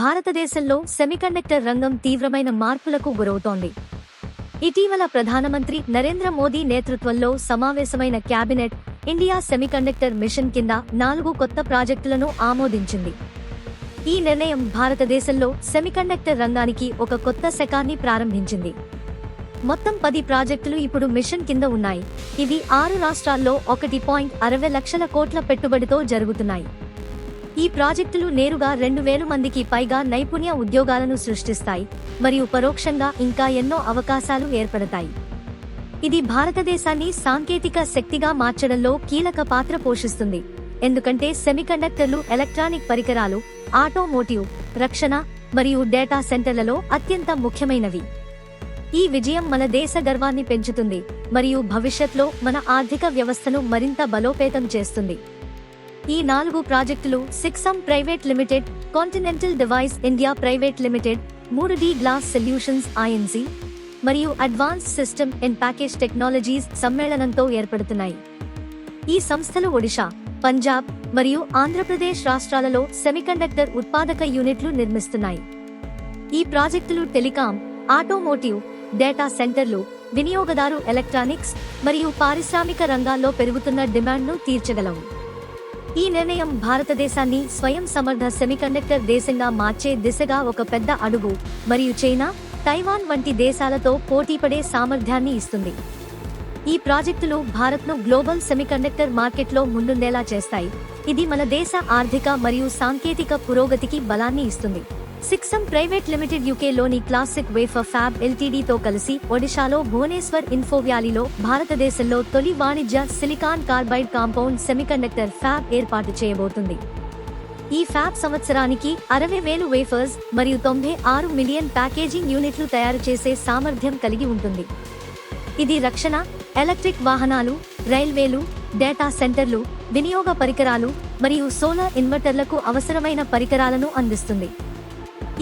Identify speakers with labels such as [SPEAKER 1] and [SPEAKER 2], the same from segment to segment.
[SPEAKER 1] భారతదేశంలో సెమీకండక్టర్ రంగం తీవ్రమైన మార్పులకు గురవుతోంది. ఇటీవల ప్రధానమంత్రి నరేంద్ర మోదీ నేతృత్వంలో సమావేశమైన కేబినెట్ ఇండియా సెమీకండక్టర్ మిషన్ కింద నాలుగు కొత్త ప్రాజెక్టులను ఆమోదించింది. ఈ నిర్ణయం భారతదేశంలో సెమీకండక్టర్ రంగానికి ఒక కొత్త శకాన్ని ప్రారంభించింది. మొత్తం పది ప్రాజెక్టులు ఇప్పుడు మిషన్ కింద ఉన్నాయి. ఇవి ఆరు రాష్ట్రాల్లో ఒకటి పాయింట్ అరవై లక్షల కోట్ల పెట్టుబడితో జరుగుతున్నాయి. ఈ ప్రాజెక్టులు నేరుగా రెండు వేలు మందికి పైగా నైపుణ్య ఉద్యోగాలను సృష్టిస్తాయి మరియు పరోక్షంగా ఇంకా ఎన్నో అవకాశాలు ఏర్పడతాయి. ఇది భారతదేశాన్ని సాంకేతిక శక్తిగా మార్చడంలో కీలక పాత్ర పోషిస్తుంది. ఎందుకంటే సెమీకండక్టర్లు ఎలక్ట్రానిక్ పరికరాలు ఆటోమోటివ్ రక్షణ మరియు డేటా సెంటర్లలో అత్యంత ముఖ్యమైనవి. ఈ విజయం మన దేశ గర్వాన్ని పెంచుతుంది మరియు భవిష్యత్లో మన ఆర్థిక వ్యవస్థను మరింత బలోపేతం చేస్తుంది. ఈ నాలుగు ప్రాజెక్టులు SiCSem private limited continental device India private limited మూడు డి గ్లాస్ సొల్యూషన్స్ ఐఎన్సీ మరియు advance system and package technologies సమ్మేళనంతో ఏర్పడుతున్నాయి. ఈ సంస్థలు ఒడిషా పంజాబ్ మరియు ఆంధ్రప్రదేశ్ రాష్ట్రాలలో సెమీకండక్టర్ ఉత్పాదక యూనిట్లు నిర్మిస్తున్నాయి. ఈ ప్రాజెక్టులు టెలికాం ఆటోమోటివ్ డేటా సెంటర్లు వినియోగదారు ఎలక్ట్రానిక్స్ మరియు పారిశ్రామిక రంగాల్లో పెరుగుతున్న డిమాండ్ను తీర్చగలవు. ఈ నిర్ణయం భారతదేశాన్ని స్వయం సమర్థ సెమీకండక్టర్ దేశంగా మార్చే దిశగా ఒక పెద్ద అడుగు. మరియు చైనా తైవాన్ వంటి దేశాలతో పోటీపడే సామర్థ్యాన్ని ఇస్తుంది. ఈ ప్రాజెక్టులు భారత్ను గ్లోబల్ సెమీకండక్టర్ మార్కెట్లో ముందుండేలా చేస్తాయి. ఇది మన దేశ ఆర్థిక మరియు సాంకేతిక పురోగతికి బలాన్ని ఇస్తుంది. సిక్సమ్ ప్రైవేట్ లిమిటెడ్ యూకేలోని క్లాసిక్ వేఫర్ ఫ్యాబ్ ఎల్టీడీతో కలిసి ఒడిశాలో భువనేశ్వర్ ఇన్ఫో వ్యాలీలో భారతదేశంలో తొలి వాణిజ్య silicon carbide compound semiconductor fab ఏర్పాటు చేయబోతుంది. ఈ ఫ్యాబ్ సంవత్సరానికి అరవై వేలు వేఫర్స్ మరియు తొంభై ఆరు మిలియన్ ప్యాకేజింగ్ యూనిట్లు తయారు చేసే సామర్థ్యం కలిగి ఉంటుంది. ఇది రక్షణ ఎలక్ట్రిక్ వాహనాలు రైల్వేలు డేటా సెంటర్లు వినియోగ పరికరాలు మరియు సోలార్ ఇన్వర్టర్లకు అవసరమైన పరికరాలను అందిస్తుంది.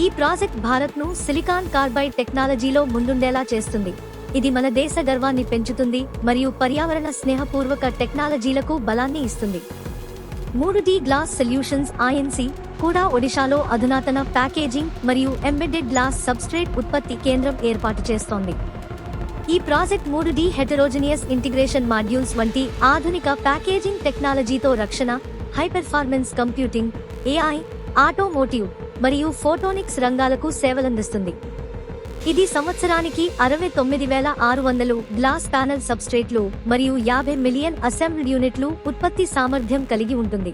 [SPEAKER 1] ఈ ప్రాజెక్ట్ భారత్ను సిలికాన్ కార్బైడ్ టెక్నాలజీలో ముందుండేలా చేస్తుంది. ఇది మన దేశ గర్వాన్ని పెంచుతుంది మరియు పర్యావరణ స్నేహపూర్వక టెక్నాలజీలకు బలాన్ని ఇస్తుంది. మూడు డి గ్లాస్ సొల్యూషన్స్ ఐఎన్సి కూడా ఒడిశాలో అధునాతన ప్యాకేజింగ్ మరియు ఎంబెడెడ్ గ్లాస్ సబ్స్ట్రేట్ ఉత్పత్తి కేంద్రం ఏర్పాటు చేస్తోంది. ఈ ప్రాజెక్ట్ మూడు డి హెటరోజనియస్ ఇంటిగ్రేషన్ మాడ్యూల్స్ వంటి ఆధునిక ప్యాకేజింగ్ టెక్నాలజీతో రక్షణ high performance computing AI automotive మరియు ఫోటోనిక్స్ రంగాలకు సేవలందిస్తుంది. ఇది సంవత్సరానికి అరవై తొమ్మిది వేల ఆరు వందలు గ్లాస్ ప్యానెల్ సబ్స్ట్రేట్లు మరియు యాభై మిలియన్ అసెంబ్ల్డ్ యూనిట్లు ఉత్పత్తి సామర్థ్యం కలిగి ఉంటుంది.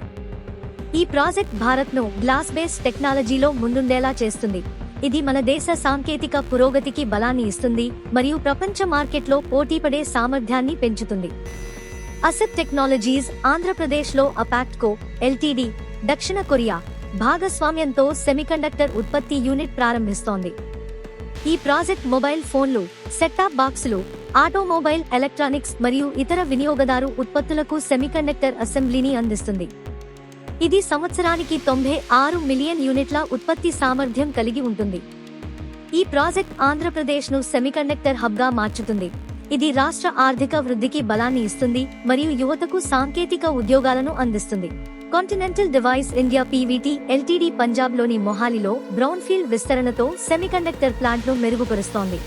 [SPEAKER 1] ఈ ప్రాజెక్ట్ భారత్ను గ్లాస్ బేస్ టెక్నాలజీలో ముందుండేలా చేస్తుంది. ఇది మన దేశ సాంకేతిక పురోగతికి బలాన్ని ఇస్తుంది మరియు ప్రపంచ మార్కెట్లో పోటీపడే సామర్థ్యాన్ని పెంచుతుంది. అసెట్ టెక్నాలజీస్ ఆంధ్రప్రదేశ్లో అపాక్ట్కో ఎల్టీడీ దక్షిణ కొరియా భాగస్వామ్యంతో సెమీకండక్టర్ ఉత్పత్తి యూనిట్ ప్రారంభిస్తోంది. ఈ ప్రాజెక్ట్ మొబైల్ ఫోన్లు సెట్టాప్ బాక్సులు ఆటోమొబైల్ ఎలక్ట్రానిక్స్ మరియు ఇతర వినియోగదారు ఉత్పత్తులకు సెమీకండక్టర్ అసెంబ్లీని అందిస్తుంది. ఇది సంవత్సరానికి తొంభై ఆరు మిలియన్ యూనిట్ల ఉత్పత్తి సామర్థ్యం కలిగి ఉంటుంది. ఈ ప్రాజెక్ట్ ఆంధ్రప్రదేశ్ను సెమీకండక్టర్ హబ్గా మార్చుతుంది. ఇది రాష్ట్ర ఆర్థిక వృద్ధికి బలాన్ని ఇస్తుంది మరియు యువతకు సాంకేతిక ఉద్యోగాలను అందిస్తుంది. Continental device India PVT LTD పంజాబ్లోని మొహాలిలో బ్రౌన్ఫీల్డ్ విస్తరణతో సెమీకండక్టర్ ప్లాంట్ను మెరుగుపరుస్తోంది.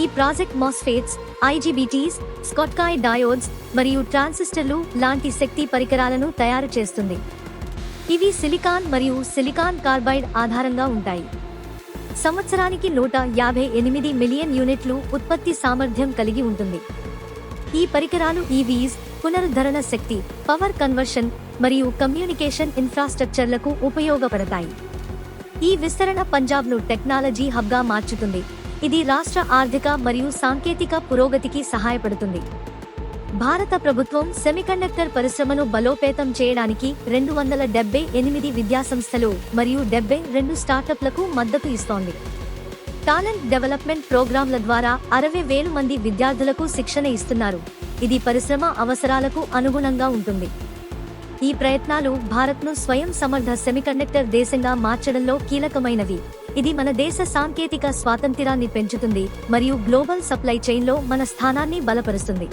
[SPEAKER 1] ఈ ప్రాజెక్ట్ మాస్ఫేట్స్ ఐజీబీటీస్ స్కాట్కాయ్ డయోడ్స్ మరియు ట్రాన్సిస్టర్లు లాంటి శక్తి పరికరాలను తయారు చేస్తుంది. ఇవి సిలికాన్ మరియు సిలికాన్ కార్బైడ్ ఆధారంగా ఉంటాయి. సంవత్సరానికి నూట యాభై ఎనిమిది మిలియన్ యూనిట్లు ఉత్పత్తి సామర్థ్యం కలిగి ఉంటుంది. ఈ పరికరాలు e ఈవీస్ పునరుద్ధరణ శక్తి పవర్ కన్వర్షన్ మరియు కమ్యూనికేషన్ ఇన్ఫ్రాస్ట్రక్చర్లకు ఉపయోగపడతాయి. ఈ విస్తరణ పంజాబ్ను టెక్నాలజీ హబ్గా మార్చుతుంది. ఇది రాష్ట్ర ఆర్థిక మరియు సాంకేతిక పురోగతికి సహాయపడుతుంది. భారత ప్రభుత్వం సెమీకండక్టర్ పరిశ్రమను బలోపేతం చేయడానికి రెండు వందల డెబ్బై ఎనిమిది విద్యాసంస్థలు మరియు డెబ్బై రెండు స్టార్టప్లకు మద్దతు ఇస్తోంది. టాలెంట్ డెవలప్మెంట్ ప్రోగ్రాంల ద్వారా అరవై వేలు మంది విద్యార్థులకు శిక్షణ ఇస్తున్నారు. ఇది పరిశ్రమ అవసరాలకు అనుగుణంగా ఉంటుంది. ఈ ప్రయత్నాలు భారత్ను స్వయం సమర్థ సెమీకండక్టర్ దేశంగా మార్చడంలో కీలకమైనవి. ఇది మన దేశ సాంకేతిక స్వాతంత్రాన్ని పెంచుతుంది మరియు గ్లోబల్ సప్లై చైన్లో మన స్థానాన్ని బలపరుస్తుంది.